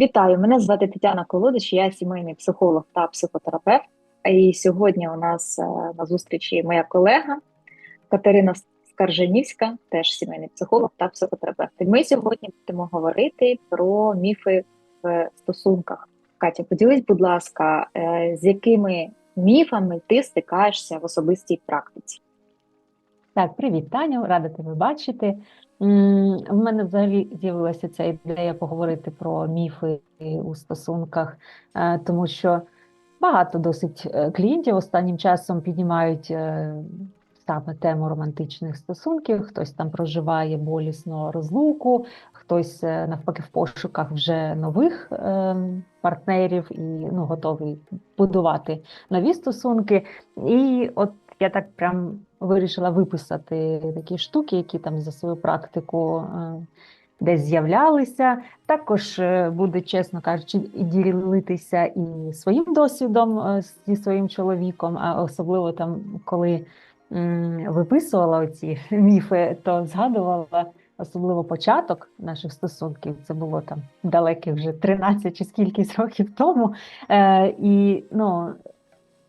Вітаю, мене звати Тетяна Колодич, я сімейний психолог та психотерапевт. І сьогодні у нас е, на зустрічі моя колега Катерина Скаржанівська, теж сімейний психолог та психотерапевт. І Ми сьогодні будемо говорити про міфи в стосунках. Катя, поділись, будь ласка, е, з якими міфами ти стикаєшся в особистій практиці? Так, привіт, Таню, рада тебе бачити. В мене взагалі з'явилася ця ідея поговорити про міфи у стосунках, е, тому що багато досить е, клієнтів останнім часом піднімають е, саме тему романтичних стосунків. Хтось там проживає болісно розлуку, хтось навпаки в пошуках вже нових партнерів і ну, готовий будувати нові стосунки. І от я так прям вирішила виписати такі штуки, які там за свою практику е, десь з'являлися. Також е, буду, чесно кажучи, ділитися і своїм досвідом е, зі своїм чоловіком, а особливо там, коли виписувала оці міфи, то згадувала. Особливо початок наших стосунків, це було там далеких вже 13 чи скількись років тому. Е, І ну,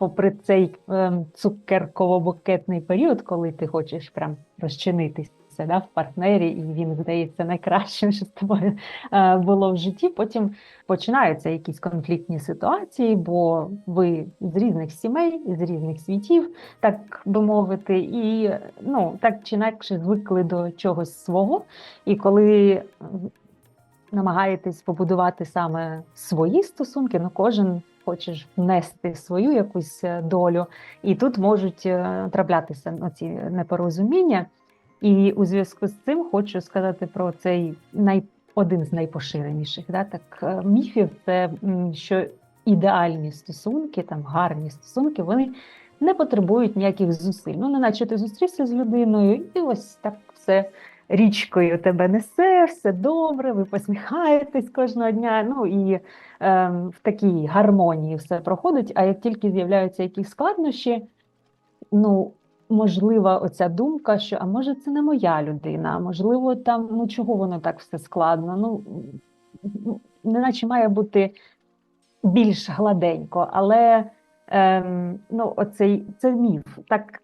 попри цей е, цукерково-букетний період, коли ти хочеш прям розчинитися да, в партнері, і він здається найкращим, що з тобою е, було в житті. Потім починаються якісь конфліктні ситуації, бо ви з різних сімей, з різних світів, так би мовити, і ну так чи інакше звикли до чогось свого. І коли намагаєтесь побудувати саме свої стосунки, ну кожен хоче ж внести свою якусь е, долю, і тут можуть е, траплятися ці непорозуміння. І у зв'язку з цим хочу сказати про цей най... один з найпоширеніших да, так, е, міфів це що ідеальні стосунки, там гарні стосунки, вони не потребують ніяких зусиль. Ну, неначе ти зустрівся з людиною, і ось так все річкою тебе несе, все добре, ви посміхаєтесь кожного дня. Ну і е, в такій гармонії все проходить. А як тільки з'являються якісь складнощі, ну можлива оця думка, що а може це не моя людина, можливо, там ну чого воно так все складно? Ну неначе має бути більш гладенько, але ем, ну, оцей це міф. Так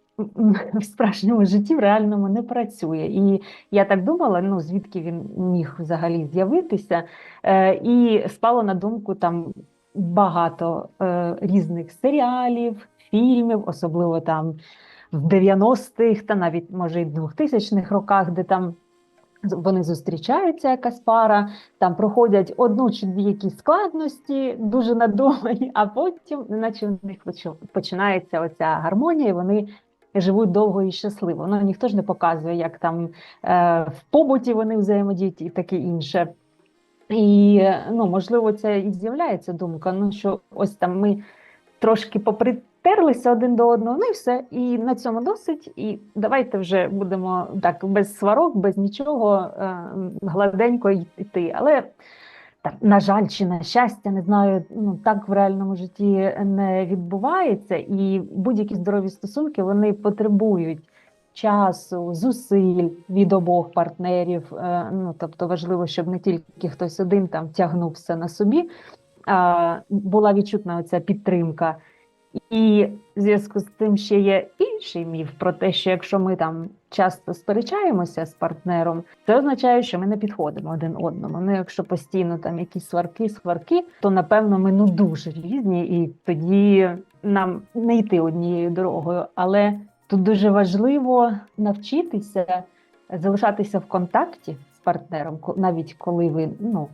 в справжньому житті в реальному не працює. І я так думала, ну звідки він міг взагалі з'явитися, Е, і спало на думку там багато е, різних серіалів, фільмів, особливо там в 90-х та навіть може і 2000-х роках, де там. Вони зустрічаються, якась пара, там проходять одну чи дві якісь складності, дуже надумані, а потім, наче в них починається оця гармонія, і вони живуть довго і щасливо. Ну ніхто ж не показує, як там е, в побуті вони взаємодіють і таке інше. І ну, можливо, це і з'являється думка. Ну що ось там ми трошки попритерлися один до одного, ну і все. І на цьому досить. І давайте вже будемо так без сварок, без нічого е, гладенько йти. Але так, на жаль, чи на щастя, не знаю, ну так в реальному житті не відбувається, і будь-які здорові стосунки вони потребують часу, зусиль від обох партнерів. Е, ну тобто важливо, щоб не тільки хтось один там тягнув все на собі, а була відчутна оця підтримка. І в зв'язку з тим ще є інший міф про те, що якщо ми там часто сперечаємося з партнером, це означає, що ми не підходимо один одному. Ну, якщо постійно там якісь сварки, сварки, то напевно ми ну дуже різні, і тоді нам не йти однією дорогою. Але тут дуже важливо навчитися залишатися в контакті партнером, навіть коли ви ну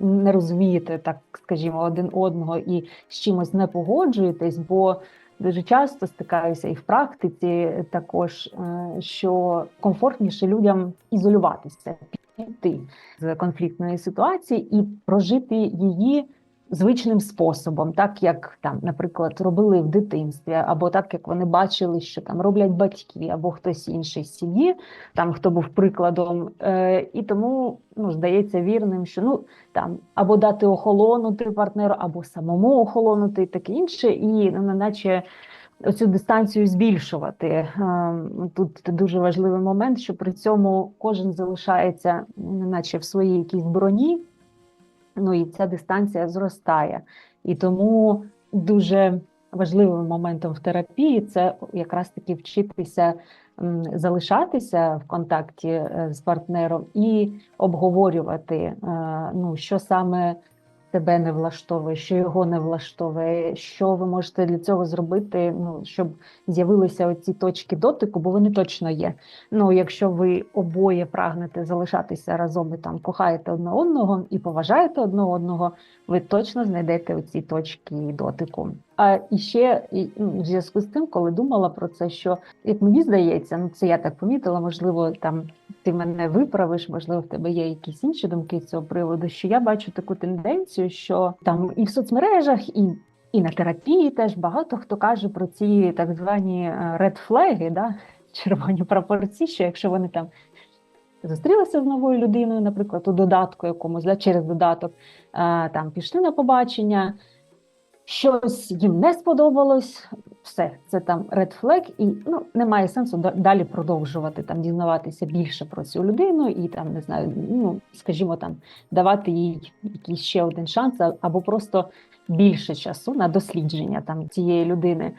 не розумієте, так скажімо, один одного і з чимось не погоджуєтесь, бо дуже часто стикаюся і в практиці також, е, що комфортніше людям ізолюватися, піти з конфліктної ситуації і прожити її звичним способом, так як там, наприклад, робили в дитинстві, або так як вони бачили, що там роблять батьки, або хтось інший з сім'ї, там хто був прикладом, е, і тому ну здається вірним, що ну там або дати охолонути партнеру, або самому охолонути, і таке інше, і ну, наче. Оцю дистанцію збільшувати е, тут дуже важливий момент, що при цьому кожен залишається, наче в своїй якійсь броні, Ну і ця дистанція зростає. І тому дуже важливим моментом в терапії це якраз таки вчитися залишатися в контакті е, з партнером і обговорювати, е, ну що саме тебе не влаштовує, що його не влаштовує, що ви можете для цього зробити, ну щоб з'явилися оці точки дотику, бо вони точно є. Ну, якщо ви обоє прагнете залишатися разом і там кохаєте одне одного і поважаєте одне одного, ви точно знайдете оці точки дотику. А і ще ну, в зв'язку з тим, коли думала про це, що як мені здається, ну це я так помітила, можливо, там ти мене виправиш, можливо, в тебе є якісь інші думки з цього приводу. Що я бачу таку тенденцію, що там і в соцмережах, і і на терапії теж багато хто каже про ці так звані редфлеги, да, червоні прапорці, що якщо вони там. Зустрілися з новою людиною, наприклад, у додатку якомусь да, через додаток, там пішли на побачення, щось їм не сподобалось, все, це там red flag, і ну немає сенсу далі продовжувати там дізнаватися більше про цю людину і там не знаю, ну скажімо там, давати їй якийсь ще один шанс, або просто більше часу на дослідження там цієї людини.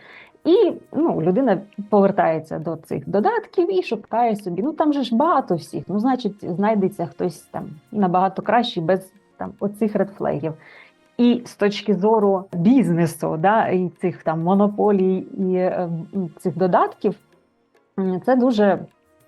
І ну, людина повертається до цих додатків і шукає собі. Ну там же ж багато всіх. Ну, значить, знайдеться хтось там набагато кращий без там оцих редфлегів. І з точки зору бізнесу, да, і цих там монополій і е, цих додатків, це дуже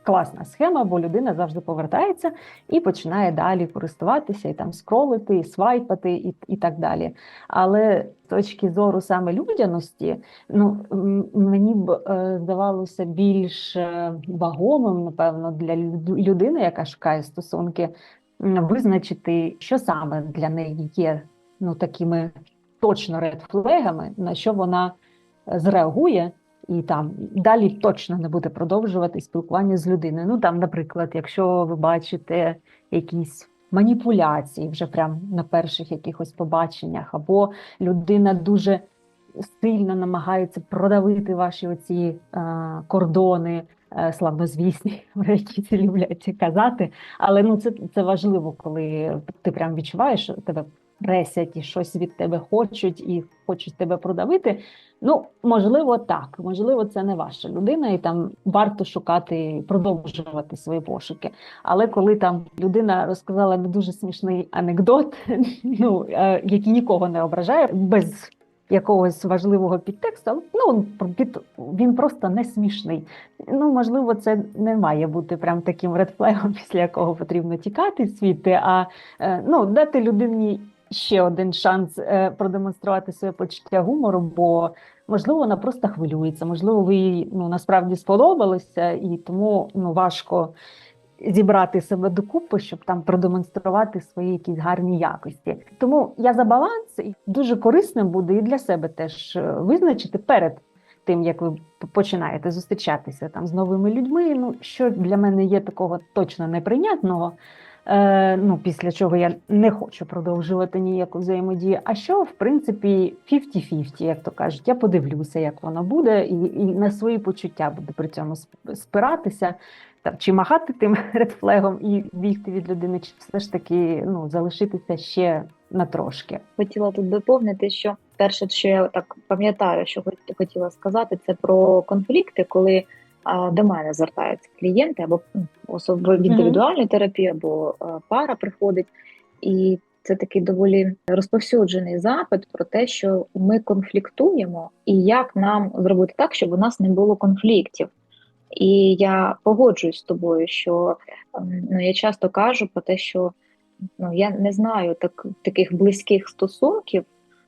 класна схема, бо людина завжди повертається і починає далі користуватися і там скролити, і свайпати, і і так далі. Але з точки зору саме людяності, ну мені б е, здавалося більш е, вагомим, напевно, для людини, яка шукає стосунки, визначити, що саме для неї є ну такими точно редфлегами, на що вона е, зреагує, і там далі точно не буде продовжувати спілкування з людиною. Ну там, наприклад, якщо ви бачите якісь маніпуляції вже прямо на перших якихось побаченнях, або людина дуже сильно намагається продавити ваші оці е, кордони. Е, славнозвісні, про які це люблять казати, але ну це це важливо, коли ти прям відчуваєш, що тебе пресять і щось від тебе хочуть і хочуть тебе продавити. Ну, можливо, так, можливо, це не ваша людина, і там варто шукати, продовжувати свої пошуки. Але коли там людина розказала не дуже смішний анекдот, ну е, який нікого не ображає, без якогось важливого підтексту, ну під він просто не смішний. Ну можливо, це не має бути прям таким редфлегом, після якого потрібно тікати звідти, а е, ну дати людині ще один шанс е, продемонструвати своє почуття гумору, бо можливо вона просто хвилюється, можливо, ви їй ну насправді сподобалося, і тому ну важко зібрати себе докупи, щоб там продемонструвати свої якісь гарні якості. Тому я за баланс і дуже корисним буде і для себе теж е, визначити перед. Тим, як ви починаєте зустрічатися там з новими людьми, ну що для мене є такого точно неприйнятного, Е, ну, після чого я не хочу продовжувати ніяку взаємодію. А що, в принципі, 50-50, як то кажуть, я подивлюся, як воно буде, і і на свої почуття буду при цьому спиратися, там, чи махати тим редфлегом і бігти від людини, чи все ж таки ну, залишитися ще на трошки. Хотіла тут доповнити, що перше, що я так пам'ятаю, що хотіла сказати, це про конфлікти, коли до мене звертаються клієнти або ну, особливо в індивідуальну терапію, або пара приходить, і це такий доволі розповсюджений запит про те, що ми конфліктуємо, і як нам зробити так, щоб у нас не було конфліктів. І я погоджуюсь з тобою, що ем, ну я часто кажу про те, що ну я не знаю так таких близьких стосунків,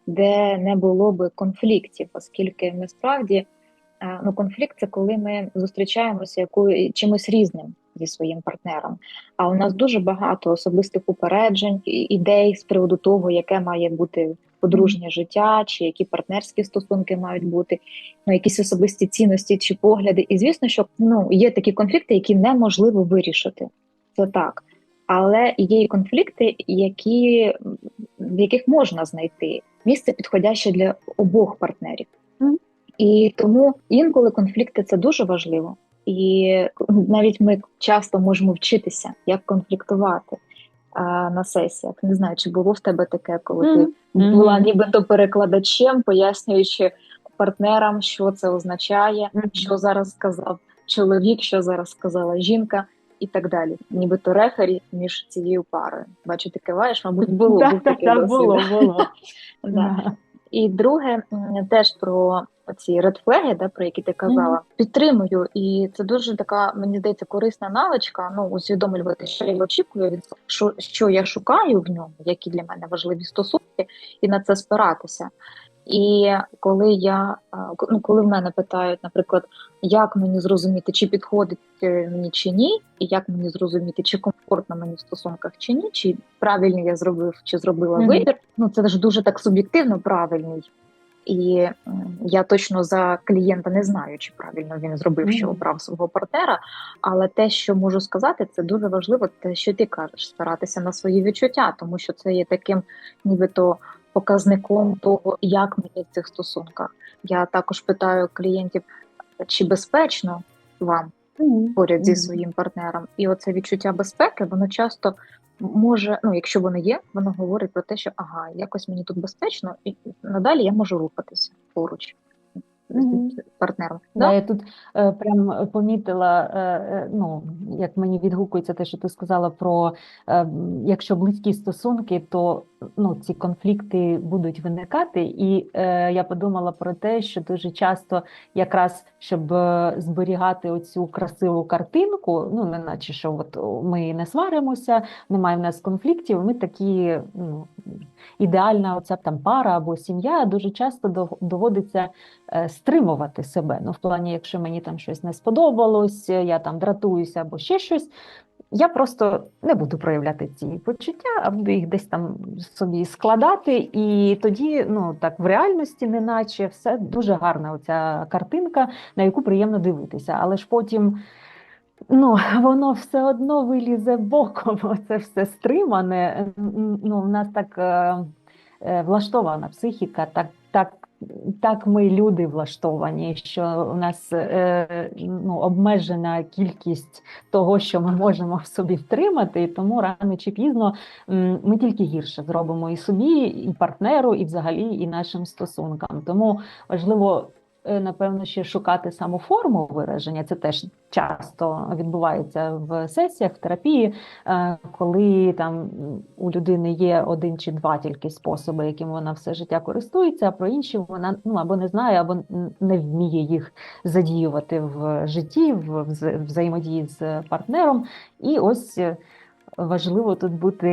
де не було би конфліктів, оскільки ми справді ну, конфлікт це коли ми зустрічаємося якою чимось різним зі своїм партнером. А у нас дуже багато особистих упереджень, ідей з приводу того, яке має бути подружнє життя, чи які партнерські стосунки мають бути, ну якісь особисті цінності чи погляди. І звісно, що ну є такі конфлікти, які неможливо вирішити. Це так. Але є і конфлікти, які, в яких можна знайти місце підходяще для обох партнерів. І тому інколи конфлікти це дуже важливо, і навіть ми часто можемо вчитися, як конфліктувати. а, на сесіях. Не знаю, чи було в тебе таке, коли Мгм. ти була нібито перекладачем, пояснюючи партнерам, що це означає, Мгм. що зараз сказав чоловік, що зараз сказала жінка. І так далі, нібито рефері між цією парою. Бачу, ти киваєш, мабуть, було Так, був так, такий так, досвід. було, було. І друге, теж про ці редфлеги, да, про які ти казала, підтримую. І це дуже така, мені здається, корисна навичка. Ну, усвідомлювати, що я очікую від що, що я шукаю в ньому, які для мене важливі стосунки, і на це спиратися. І коли я ну, коли в мене питають, наприклад, як мені зрозуміти, чи підходить е, мені чи ні, і як мені зрозуміти, чи комфортно мені в стосунках чи ні, чи правильний я зробив, чи зробила Мгм. вибір. Ну це ж дуже так суб'єктивно правильний. І я точно за клієнта не знаю, чи правильно він зробив, що обрав свого партнера. Але те, що можу сказати, це дуже важливо, те, що ти кажеш, старатися на свої відчуття, тому що це є таким, нібито показником того, як мені в цих стосунках. Я також питаю клієнтів, чи безпечно вам поряд зі своїм партнером. І оце відчуття безпеки, воно часто може, ну якщо воно є, воно говорить про те, що ага, якось мені тут безпечно, і надалі я можу рухатися поруч З партнером. Да, Да? я тут е, прям помітила, е, е, ну, як мені відгукується те, що ти сказала про е, якщо близькі стосунки, то ну, ці конфлікти будуть виникати. І е, я подумала про те, що дуже часто якраз щоб е, зберігати оцю красиву картинку, ну, не наче що от ми не сваримося, немає в нас конфліктів, ми такі ну, ідеальна оця там пара або сім'я, дуже часто доводиться е, стримувати себе. Ну, в плані, якщо мені там щось не сподобалось, е, я там дратуюся або ще щось. Я просто не буду проявляти ці почуття, а буду їх десь там собі складати, і тоді, ну так в реальності, неначе все дуже гарна оця картинка, на яку приємно дивитися. Але ж потім ну, воно все одно вилізе боком, оце все стримане. Ну, в нас так е, е, влаштована психіка, так, так, так ми люди влаштовані, що у нас е, ну, обмежена кількість того, що ми можемо в собі втримати, і тому рано чи пізно ми тільки гірше зробимо і собі, і партнеру, і взагалі і нашим стосункам. Тому важливо. Е, Напевно, ще шукати саму форму вираження. Це теж часто відбувається в сесіях, в терапії, е, коли там у людини є один чи два тільки способи, яким вона все життя користується, а про інші вона ну або не знає, або не вміє їх задіювати в житті, в взаємодії з партнером. І ось е, важливо тут бути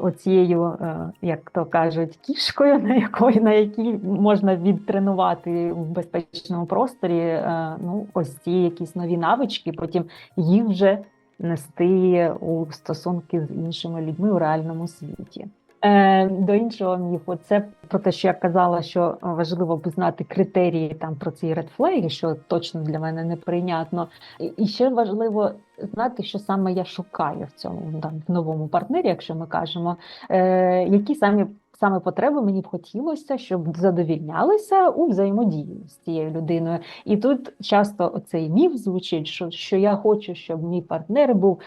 оцією, е, як то кажуть, кішкою, на якої на якій можна відтренувати в безпечному просторі. е, Ну, ось ці якісь нові навички, потім їх вже нести у стосунки з іншими людьми у реальному світі. Е, До іншого міфу, це про те, що я казала, що важливо б знати критерії там про ці редфлеги, що точно для мене неприйнятно. І- ще важливо знати, що саме я шукаю в цьому там, в новому партнері, якщо ми кажемо, е, які самі саме потреби мені б хотілося, щоб задовільнялися у взаємодії з цією людиною. І тут часто оцей міф звучить, що, що я хочу, щоб мій партнер був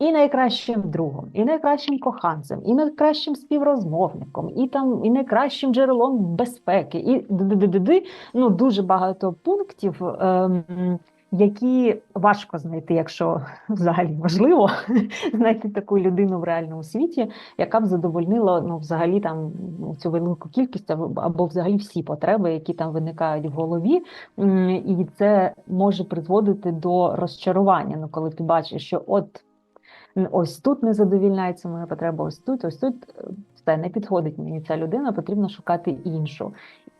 і найкращим другом, і найкращим коханцем, і найкращим співрозмовником, і там і найкращим джерелом безпеки, і ну дуже багато пунктів. Ем, які важко знайти, якщо взагалі можливо знайти таку людину в реальному світі, яка б задовольнила ну, взагалі там ну, цю велику кількість або, взагалі всі потреби, які там виникають в голові, і це може призводити до розчарування. Ну, коли ти бачиш, що от ось тут не задовільняється моя потреба, ось тут, ось тут е, все не підходить мені ця людина, потрібно шукати іншу.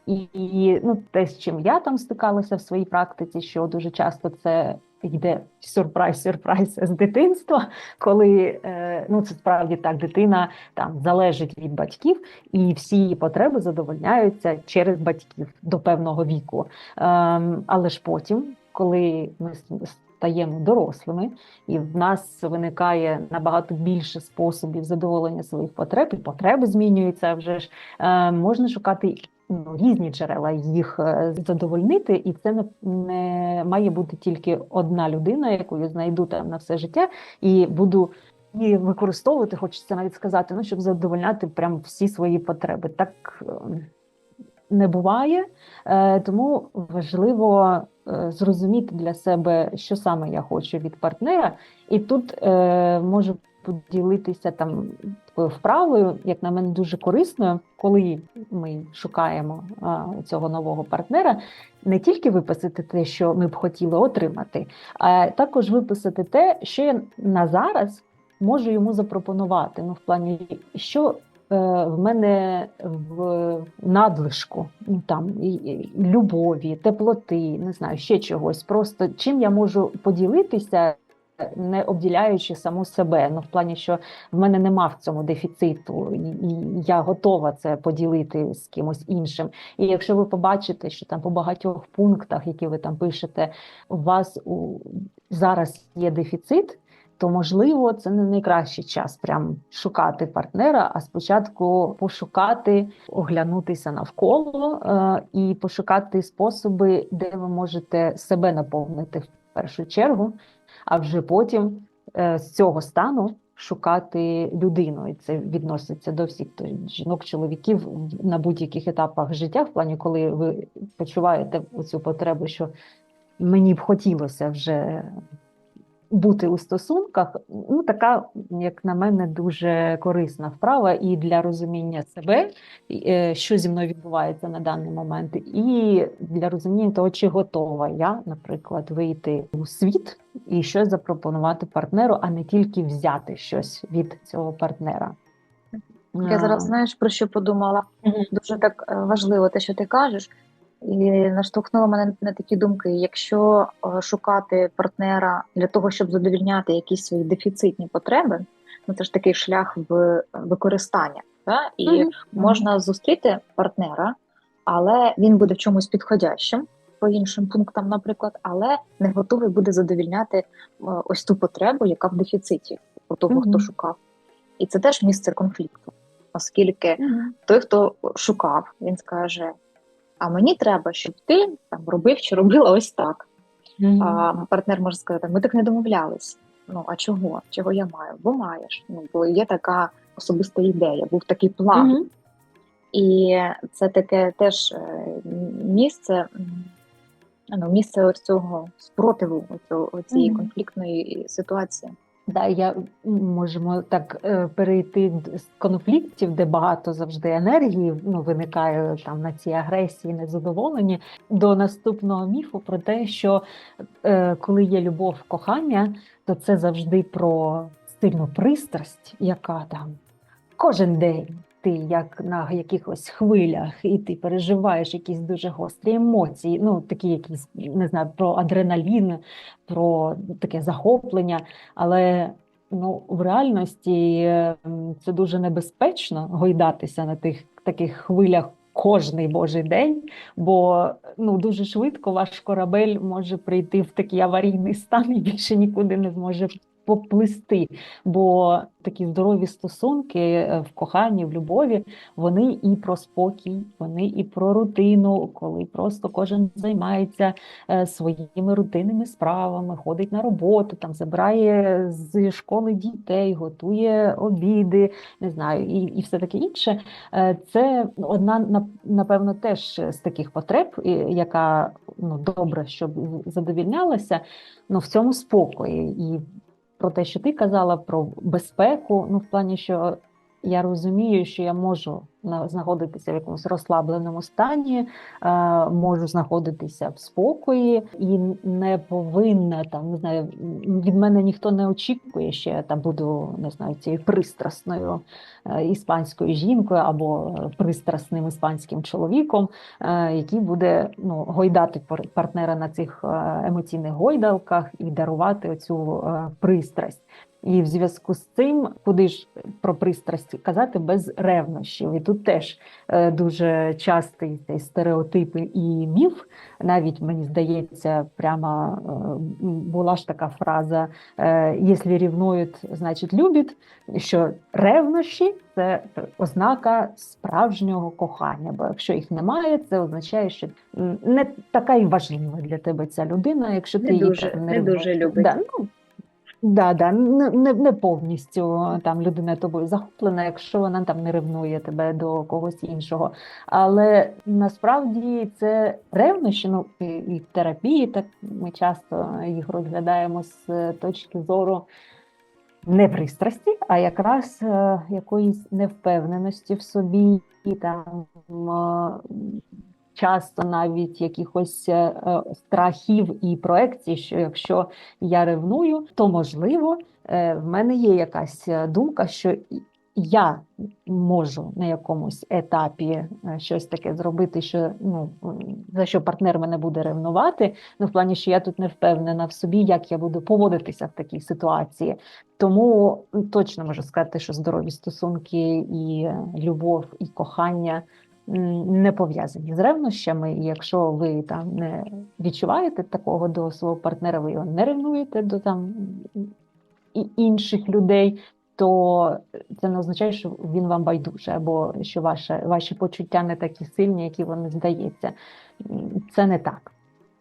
І, ну, те, з чим я там стикалася в своїй практиці, що дуже часто це йде сюрприз, сюрприз з дитинства, коли е, ну це справді так, дитина там залежить від батьків, і всі її потреби задовольняються через батьків до певного віку. Ем, але ж потім, коли ми стаємо дорослими, і в нас виникає набагато більше способів задоволення своїх потреб, і потреби змінюються вже ж. Е, можна шукати ну, різні джерела їх е, задовольнити, і це не, не має бути тільки одна людина, яку я знайду там на все життя, і буду її використовувати, хочеться навіть сказати, ну, щоб задовольняти прям всі свої потреби. Так е, не буває, Е, тому важливо е, зрозуміти для себе, що саме я хочу від партнера, і тут е, можу поділитися там такою вправою, як на мене, дуже корисною, коли ми шукаємо цього нового партнера, не тільки виписати те, що ми б хотіли отримати, а також виписати те, що я на зараз можу йому запропонувати. Ну, в плані, що в мене в надлишку, ну там любові, теплоти, не знаю, ще чогось. Просто чим я можу поділитися, не обділяючи саму себе. Ну, в плані, що в мене нема в цьому дефіциту, і я готова це поділити з кимось іншим. І якщо ви побачите, що там по багатьох пунктах, які ви там пишете, у вас у зараз є дефіцит. То можливо, це не найкращий час прям шукати партнера, а спочатку пошукати, оглянутися навколо е, і пошукати способи, де ви можете себе наповнити в першу чергу, а вже потім е, з цього стану шукати людину. І це відноситься до всіх то жінок, чоловіків на будь-яких етапах життя, в плані, коли ви почуваєте цю потребу, що мені б хотілося вже бути у стосунках, ну така, як на мене, дуже корисна вправа і для розуміння себе, е, що зі мною відбувається на даний момент, і для розуміння того, чи готова я, наприклад, вийти у світ і щось запропонувати партнеру, а не тільки взяти щось від цього партнера. Я зараз знаєш про що подумала? Дуже так е, важливо те, що ти кажеш, і наштовхнуло мене на такі думки. Якщо е, шукати партнера для того, щоб задовільняти якісь свої дефіцитні потреби, ну це ж такий шлях в використання. Та? І Мгм. можна зустріти партнера, але він буде в чомусь підходящим по іншим пунктам, наприклад, але не готовий буде задовільняти е, ось ту потребу, яка в дефіциті у того, хто шукав. І це теж місце конфлікту, оскільки Мгм. той, хто шукав, він скаже: А мені треба, щоб ти там робив чи робила ось так. Мгм. А партнер може сказати: ми так не домовлялись. Ну а чого? Чого я маю? Бо маєш. Ну бо є така особиста ідея, був такий план. Мгм. І це таке теж е, місце, ну, місце цього спротиву, цієї Мгм. конфліктної ситуації. Да, я можемо так е, перейти з конфліктів, де багато завжди енергії ну, виникає там на цій агресії, незадоволені до наступного міфу про те, що е, коли є любов, кохання, то це завжди про сильну пристрасть, яка там кожен день. Ти як на якихось хвилях, і ти переживаєш якісь дуже гострі емоції, ну такі якісь не знаю про адреналін, про таке захоплення. Але ну, в реальності ем, це дуже небезпечно гойдатися на тих таких хвилях кожний божий день, бо ну, дуже швидко ваш корабель може прийти в такий аварійний стан і більше нікуди не зможе поплисти. Бо такі здорові стосунки е, в коханні, в любові, вони і про спокій, вони і про рутину, коли просто кожен займається е, своїми рутинними справами, ходить на роботу, там забирає з школи дітей, готує обіди, не знаю, і, і все таке інше. Е, Це одна нап- напевно теж з таких потреб, яка ну добре, щоб задовільнялася. Ну в цьому спокої і про те, що ти казала про безпеку, ну в плані, що я розумію, що я можу на- знаходитися в якомусь розслабленому стані, е, можу знаходитися в спокої і не повинна там, не знаю, від мене ніхто не очікує, що я там буду не знаю, цією пристрасною е, іспанською жінкою або е, пристрасним іспанським чоловіком, який буде ну, гойдати пар- партнера на цих емоційних гойдалках і дарувати оцю пристрасть. І в зв'язку з цим, куди ж про пристрасть казати без ревнощів. І тут теж е, дуже частий цей стереотип і міф. Навіть мені здається, прямо е, була ж така фраза: е, «Якщо рівнують, значить любить», що ревнощі це ознака справжнього кохання. Бо якщо їх немає, це означає, що не така й важлива для тебе ця людина, якщо ти Не її дуже- прям не дуже любить. Да, ну, Да, да, не, не, не повністю там людина тобою захоплена, якщо вона там не ревнує тебе до когось іншого. Але насправді це ревнощі, ну і, в терапії, так ми часто їх розглядаємо з точки зору не пристрасті, а якраз е, якоїсь невпевненості в собі, і там е, часто навіть якихось е, страхів і проекцій, що якщо я ревную, то можливо е, в мене є якась е, думка, що я можу на якомусь етапі щось таке зробити, що ну за що партнер мене буде ревнувати. Ну, в плані, що я тут не впевнена в собі, як я буду поводитися в такій ситуації. Тому точно можу сказати, що здорові стосунки і любов, і кохання не пов'язані з ревнощами. І якщо ви там не відчуваєте такого до свого партнера, ви його не ревнуєте до там і інших людей, то це не означає, що він вам байдуже, або що ваше, ваші почуття не такі сильні, які вони здається. Це не так.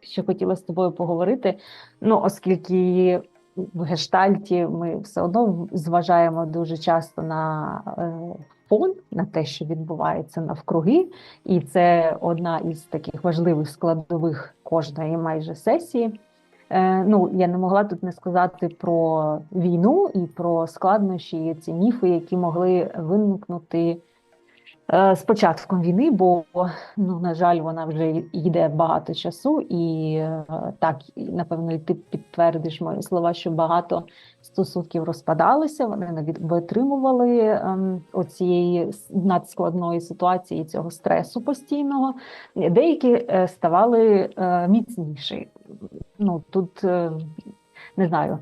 Що хотіла з тобою поговорити. Ну, оскільки в гештальті ми все одно зважаємо дуже часто на е, фон, на те, що відбувається навкруги, і це одна із таких важливих складових кожної майже сесії. Е, ну, я не могла тут не сказати про війну і про складнощі, ці міфи, які могли виникнути з початком війни, бо ну, на жаль, вона вже йде багато часу, і е, так, напевно, і ти підтвердиш мої слова, що багато стосунків розпадалися, вони не витримували ем, оцієї надскладної ситуації, цього стресу постійного. Деякі е, ставали е, міцніші. Ну тут е, не знаю,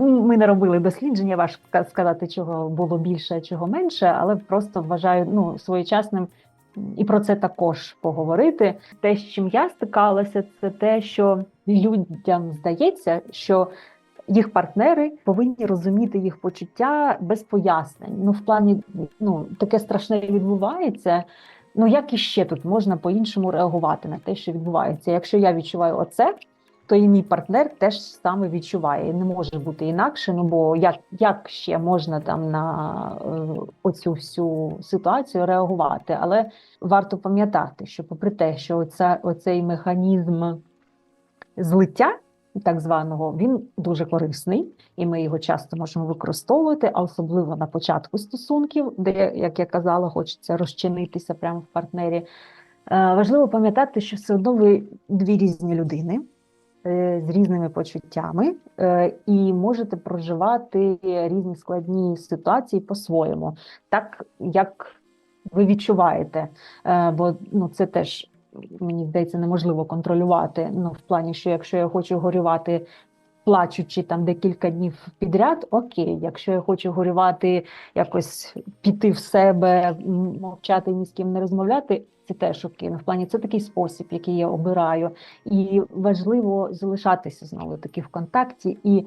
ми не робили дослідження, важко сказати, чого було більше, чого менше, але просто вважаю ну, своєчасним і про це також поговорити. Те, з чим я стикалася, це те, що людям здається, що їх партнери повинні розуміти їх почуття без пояснень. Ну, в плані, ну таке страшне відбувається. Ну як іще тут можна по-іншому реагувати на те, що відбувається? Якщо я відчуваю оце, то і мій партнер теж саме відчуває. Не може бути інакше. Ну бо як, як ще можна там на е, оцю всю ситуацію реагувати? Але варто пам'ятати, що попри те, що оця, оцей механізм злиття. Так званого він дуже корисний, і ми його часто можемо використовувати, а особливо на початку стосунків, де, як я казала, хочеться розчинитися прямо в партнері. Е, Важливо пам'ятати, що все одно ви дві різні людини з різними почуттями, е, і можете проживати різні складні ситуації по-своєму, так як ви відчуваєте. Е, Бо ну, це теж мені здається неможливо контролювати. Ну, в плані, що якщо я хочу горювати. Плачучи там декілька днів підряд, окей. Якщо я хочу горювати, якось піти в себе, мовчати ні з ким не розмовляти, це теж окей. Ну, в плані це такий спосіб, який я обираю. І важливо залишатися знову таки в контакті і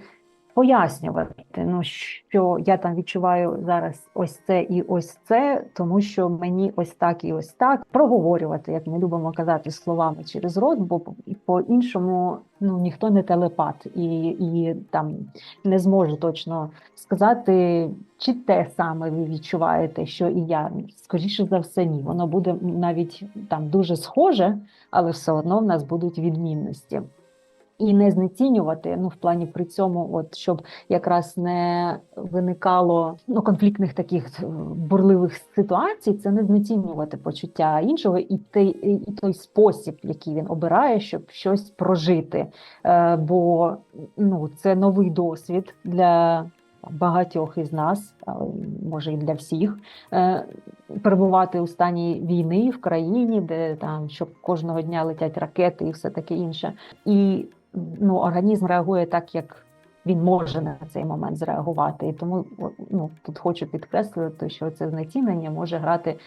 пояснювати, ну що я там відчуваю зараз ось це і ось це, тому що мені ось так і ось так проговорювати, як ми любимо казати словами через рот, бо по іншому ну ніхто не телепат і, і там не зможе точно сказати, чи те саме ви відчуваєте, що і я. Скоріше за все, ні. Воно буде навіть там дуже схоже, але все одно в нас будуть відмінності. І не знецінювати, ну в плані при цьому, от щоб якраз не виникало ну конфліктних таких е, бурливих ситуацій, це не знецінювати почуття іншого і той, і той спосіб, який він обирає, щоб щось прожити. Е, бо ну це новий досвід для багатьох із нас, може і для всіх, е, перебувати у стані війни в країні, де там що кожного дня летять ракети і все таке інше. І ну, організм реагує так, як він може на цей момент зреагувати. І тому ну, тут хочу підкреслити, що це знецінення може грати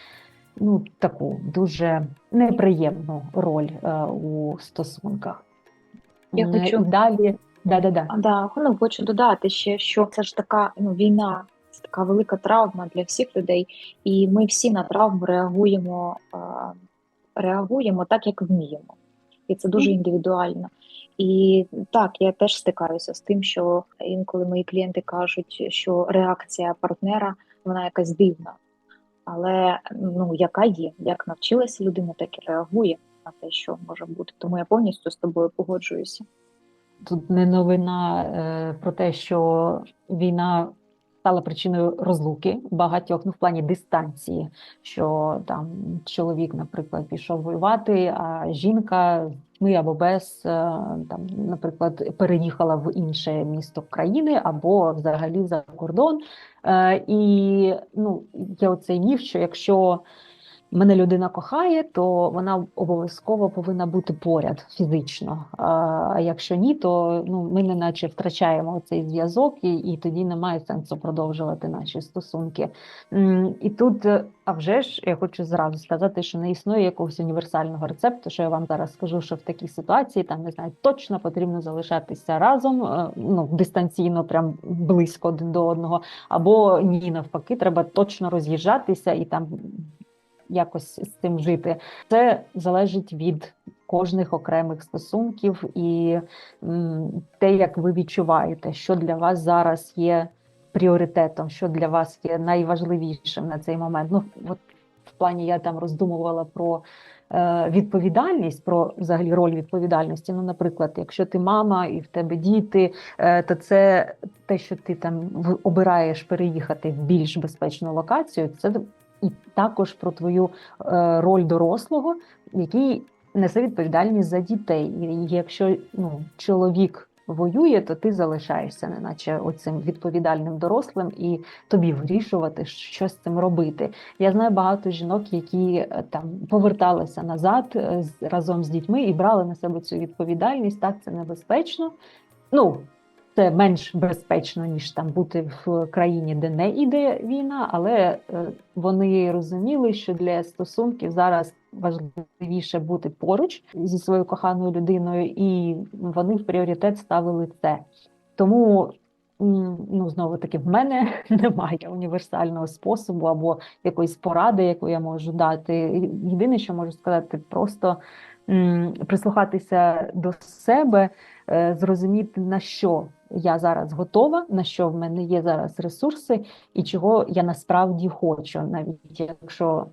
ну, таку дуже неприємну роль е, у стосунках. Я М, хочу- далі. Да-да-да. Да, ну, хочу додати ще, що це ж така ну, війна, це така велика травма для всіх людей, і ми всі на травму реагуємо, е, реагуємо так, як вміємо. і це дуже індивідуально. І так, я теж стикаюся з тим, що інколи мої клієнти кажуть, що реакція партнера вона якась дивна. Але ну яка є, як навчилася людина, так і реагує на те, що може бути. Тому я повністю з тобою погоджуюся. Тут не новина е, про те, що війна стала причиною розлуки багатьох, ну в плані дистанції, що там чоловік, наприклад, пішов воювати, а жінка ми або без е, там, наприклад, переїхала в інше місто країни або взагалі за кордон. Е, І ну, є оцей міф, що якщо мене людина кохає, то вона обов'язково повинна бути поряд фізично. А якщо ні, то ну ми не наче втрачаємо цей зв'язок, і і тоді немає сенсу продовжувати наші стосунки. І тут, а вже ж, я хочу зразу сказати, що не існує якогось універсального рецепту. Що я вам зараз скажу, що в такій ситуації там не знаю, точно потрібно залишатися разом, е, ну дистанційно, прям близько один до одного, або ні, навпаки, треба точно роз'їжджатися і там якось з цим жити. Це залежить від кожних окремих стосунків і те, як ви відчуваєте, що для вас зараз є пріоритетом, що для вас є найважливішим на цей момент. Ну от в плані я там роздумувала про. Е, відповідальність про взагалі роль відповідальності. Ну, наприклад, якщо ти мама і в тебе діти, е, то це те, що ти там обираєш переїхати в більш безпечну локацію, це і також про твою е, роль дорослого, який несе відповідальність за дітей. І якщо ну, чоловік воює, то ти залишаєшся, неначе оцим відповідальним дорослим, і тобі вирішувати, що з цим робити. Я знаю багато жінок, які е, там поверталися назад е, разом з дітьми і брали на себе цю відповідальність. Так, це небезпечно. Ну, це менш безпечно ніж там бути в країні, де не йде війна, але е, вони розуміли, що для стосунків зараз важливіше бути поруч зі своєю коханою людиною, і вони в пріоритет ставили це. Тому ну знову таки в мене немає універсального способу або якоїсь поради, яку я можу дати. Єдине, що можу сказати, просто прислухатися до себе, е, зрозуміти на що я зараз готова, на що в мене є зараз ресурси, і чого я насправді хочу, навіть якщо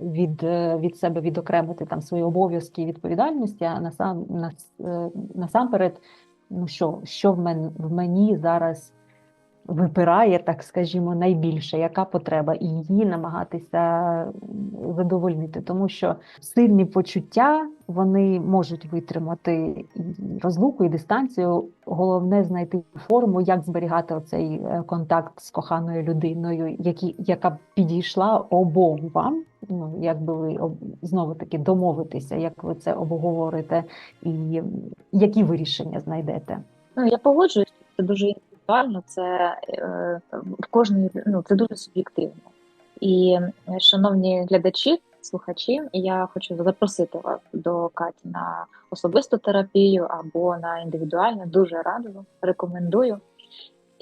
від е, від себе відокремити там свої обов'язки і відповідальності, а насам нас, е, насамперед, ну що, що в мен в мені зараз випирає, так скажімо, найбільше, яка потреба, і її намагатися задовольнити, тому що сильні почуття вони можуть витримати і розлуку і дистанцію. Головне знайти форму, як зберігати оцей е, контакт з коханою людиною, які, яка підійшла обом вам. Ну, як би ви знову таки домовитися, як ви це обговорите, і які вирішення знайдете? Ну я погоджуюсь, це дуже індивідуально, це е, в кожної ну, це дуже суб'єктивно. І, шановні глядачі, слухачі, я хочу запросити вас до Каті на особисту терапію або на індивідуальну. Дуже раджу, рекомендую.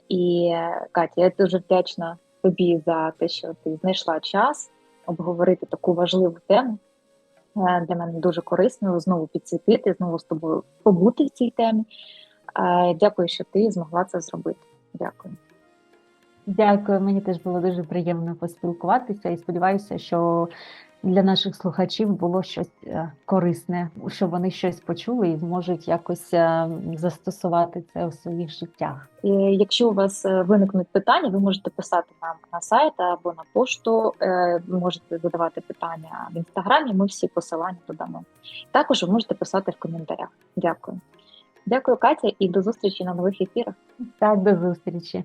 І Катя, я дуже вдячна тобі за те, що ти знайшла час обговорити таку важливу тему. Е, для мене дуже корисно знову підсвітити, знову з тобою побути в цій темі. Дякую, що ти змогла це зробити. Дякую. Дякую, мені теж було дуже приємно поспілкуватися і сподіваюся, що для наших слухачів було щось е, корисне, що вони щось почули і зможуть якось е, застосувати це у своїх життях. Якщо у вас е, виникнуть питання, ви можете писати нам на сайт або на пошту. Можете задавати питання в інстаграмі. Ми всі посилання додамо. Також ви можете писати в коментарях. Дякую. Дякую, Катя, і до зустрічі на нових ефірах. Так, до зустрічі.